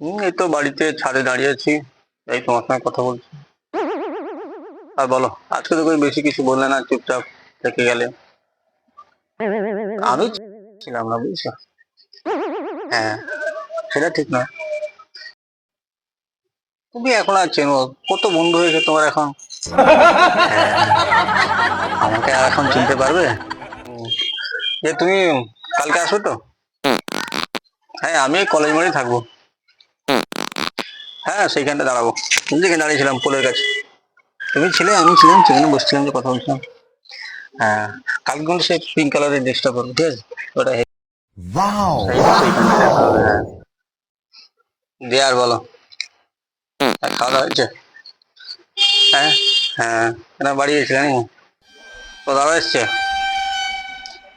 হুম এই তো বাড়িতে ছাদে দাঁড়িয়ে আছি। এই তোমার সঙ্গে কথা বলছি। আর বলো আজকে তো কোনো বেশি কিছু বললে না চুপচাপ থেকে গেলে। আমি ছিলাম না বুঝছ? হ্যাঁ সেটা ঠিক না তুমি এখন আর চেনো কত বন্ধু হয়েছে তোমার এখন? হ্যাঁ। আমাকে আর এখন চিনতে পারবে। যে তুমি কালকে আসো তো? হ্যাঁ আমি কলেজ মোড়েই থাকব। হ্যাঁ সেইখানটা দাঁড়াবো। যেখানে দাঁড়িয়েছিলাম পোলের কাছে তুমি ছিলে আমি ছিলাম সেখানে বসছিলাম যে কথা বলছিলাম। হ্যাঁ কালকে কিন্তু সেই পিঙ্ক কালারের ড্রেসটা করব ঠিক আছে? ওটা হ্যাঁ। দিয়ে আর বলো। আর খাওয়া দাওয়া হয়েছে? হ্যাঁ হ্যাঁ কেন বাড়ি গেছিলে নাকি? তো দাদা এসছে?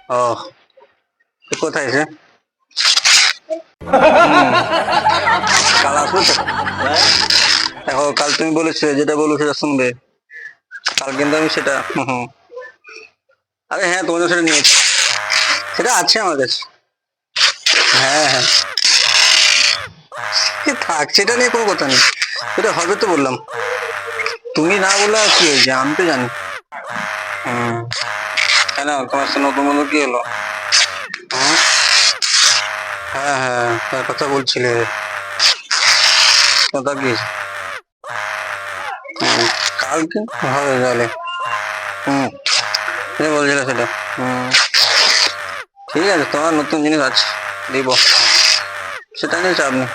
ও কোথায় এসে দেখো, কাল তুমি যেটা সেটা শুনবে। কাল কিন্তু আমি সেটা। আরে হ্যাঁ তোমাদের সেটা নিয়েছি সেটা আছে আমার কাছে। হ্যাঁ হ্যাঁ। থাক, সেটা নিয়ে কোনো কথা নেই। সেটা হবে তো বললাম। তুমি না বললে আর কি হয়েছে, আমি তো জানি। হুম। কেন তোমার সাথে নতুন বন্ধু কি হলো? হুম? হ্যাঁ হ্যাঁ তার কথা বলছিলে। কথা কি? কালকে? হবে তাহলে। হুম বলছিলে সেটা। হুম, ঠিক আছে, তোমার নতুন জিনিস আছে, দিব। সেটা নিয়ে চাপ নেই।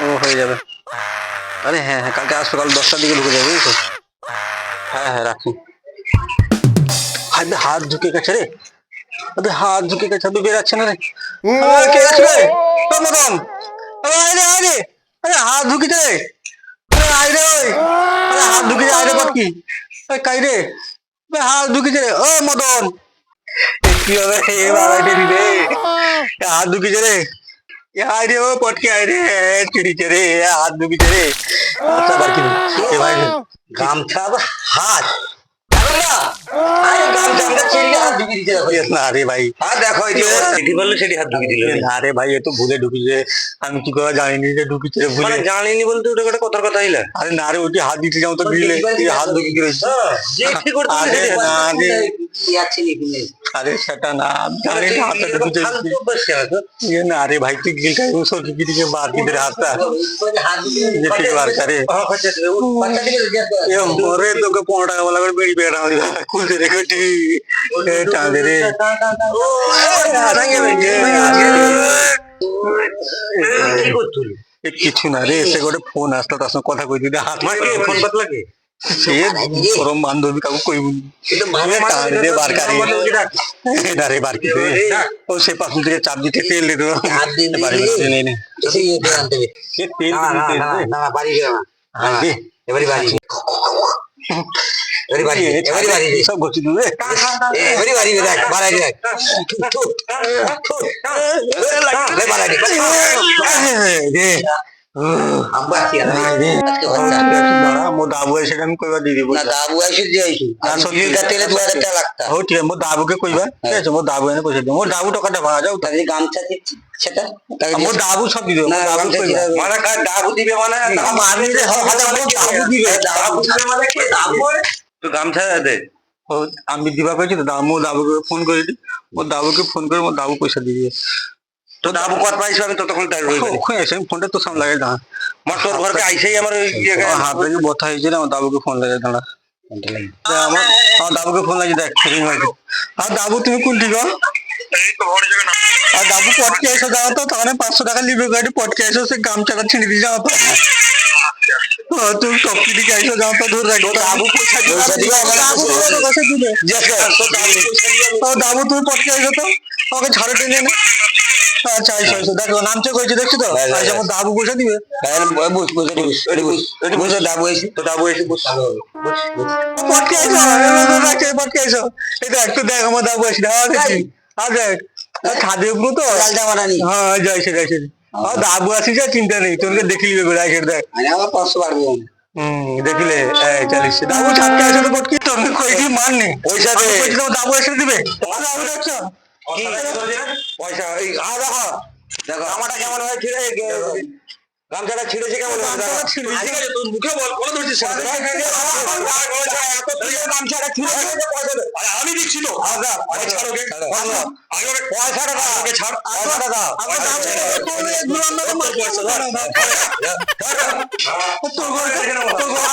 ও হয়ে যাবে। আরে হ্যাঁ হ্যাঁ কালকে আসবে, কাল দশটার দিকে ঢুকে যাবে, বুঝেছ? হ্যাঁ হ্যাঁ রাখি। হাত হাত ঢুকে গেছে রে। হাত ঢুকে গেছে বেরাচ্ছে না রে। কে আরে আরে হাত ঢুকেছে রে আরে রে ওই। আরে হাত ঢুকেছে আয় রে বাকি কাই রে? হাত ঢুকেছে রে। ও মদন। কি হবে এ বাবা রে রে হাত ঢুকেছে রে। এ আয় রে ও পটকে আয় রে চিড়িছে রে। হাত ঢুকেছে রে। আচ্ছা বাকি এ ভাই গামছা হাত। না। রে ভাই। আর দেখো সেটি বলল সেটি হাত ঢুকিয়ে দিল। না রে ভাই এ তো ভুলে ঢুকিছে। আমি কি করে জানিনি যে ঢুকিছে রে ভুলে মানে জানিনি বলতে ওটা একটা কথার কথা হইলা। আরে না রে ওটি হাত দিতে যাও তো হাত ঢুকিয়ে গেছে আরে না রে। আরে ভাই তুই তোকে 15 টাকা কিছু না রে সে গোটে ফোন আসতো তার সঙ্গে কথা কই দিদি হাত ফোন পাতলা সে পরম বান্ধবী কাকু টান দে বার কারি না রে বার কি ও সে পাশ থেকে চাপ দিতে তেল বাড়ি বাড়ি নেই নেই সে তেল দিতে দে এবারে বাড়ি এবারে বাড়ি এবারে বাড়ি সব বসে দিবে এবারে বাড়ি দেখ বাড়াই দেখ বাড়াই রে আব্বা কি আর দাঁড়া মো দাবু এসে আমি কইবা দিয়ে দিব। না দাবু আইসি যাইছি না, সত্যি। লিটার তেলে দু হাজার টাকা লাগতা। হো ঠিক আছে মো দাবুকে কইবা ঠিক আছে মো দাবু এনে পয়সা দিব মো দাবু টাকাটা ভাড়া যাও তাহলে গামছা দিচ্ছি সেটা তাকে মো দাবু সব দিয়ে না দাবু গামছা কইবা দিবে মানে কার দাবু দিবে মানে মারনি রে হাতে মো দাবু দিবে দাবু। দিবে মানে কি দাবু তো গামছা দে। ও আমি দিবা কইছি তো দাবু মো দাবুকে ফোন করে দি। মো দাবুকে ফোন করে মো দাবু পয়সা দিয়ে। দিবে তো দাবু কত পাইছো আমি ততক্ষণ তাই রইবে ওখানে এসে আমি ফোনটা তো সামনে লাগে দাঁড়া আমার তোর ঘরকে আইসেই আমার ওই জায়গায় হাত থেকে বথা হয়েছে না? আমার দাবুকে ফোন লাগে দাঁড়া তা আমার আমার দাবুকে ফোন লাগে দেখ রিং হয়েছে আর দাবু তুমি কোন ঠিক আর দাবু পটকে এসে যাও তো। তাহলে পাঁচশো টাকা নিবে গাড়ি পটকে এসে সে গামছাটা ছিঁড়ে দিয়ে যাও তো ও, তুমি টপকি দিকে এসে যাও তো রাখো। পয়সা দাবু তুমি পটকে এসো তো। আমাকে ঝাড়ে টেনে নে। আচ্ছা আইসো আইসো দেখো নামছে কইছে দেখছ তো? হ্যাঁ, হ্যাঁ, আচ্ছা আমার দাবু পয়সা দিবে। দাবু আইসি তো দাবু পটকে এসো রাখছে পটকে এসো এই দেখ তো দেখ আমার দাবু আসি হ্যাঁ দেখি হ্যাঁ দেখ খাদে উপরে তো? লালটা মারানি হ্যাঁ দাবু আসি যা চিন্তা নেই। তোকে দেখিলি বেড়ে আসে দেখ। মানে আমার পাঁচশো পারব হুম দেখিলে এই দাবু ছাপকে আসে তো পটকি। কই কি মান নেই পয়সা দে। দাবু এসে দিবে? দাবু দেখছ? কি পয়সা এই আদা দেখো আমারটা কেমন হয় ছিঁড়ে গামছাটা ছিঁড়েছে কেমন ঠিক আছে তোর মুখে বল কোনো ধরছিস গামছাটা ছিঁড়েছে আমি দিচ্ছি তো পয়সাটা দাও ওকে ছাড় পয়সাটা দাও তোর ঘরে তোর ঘরে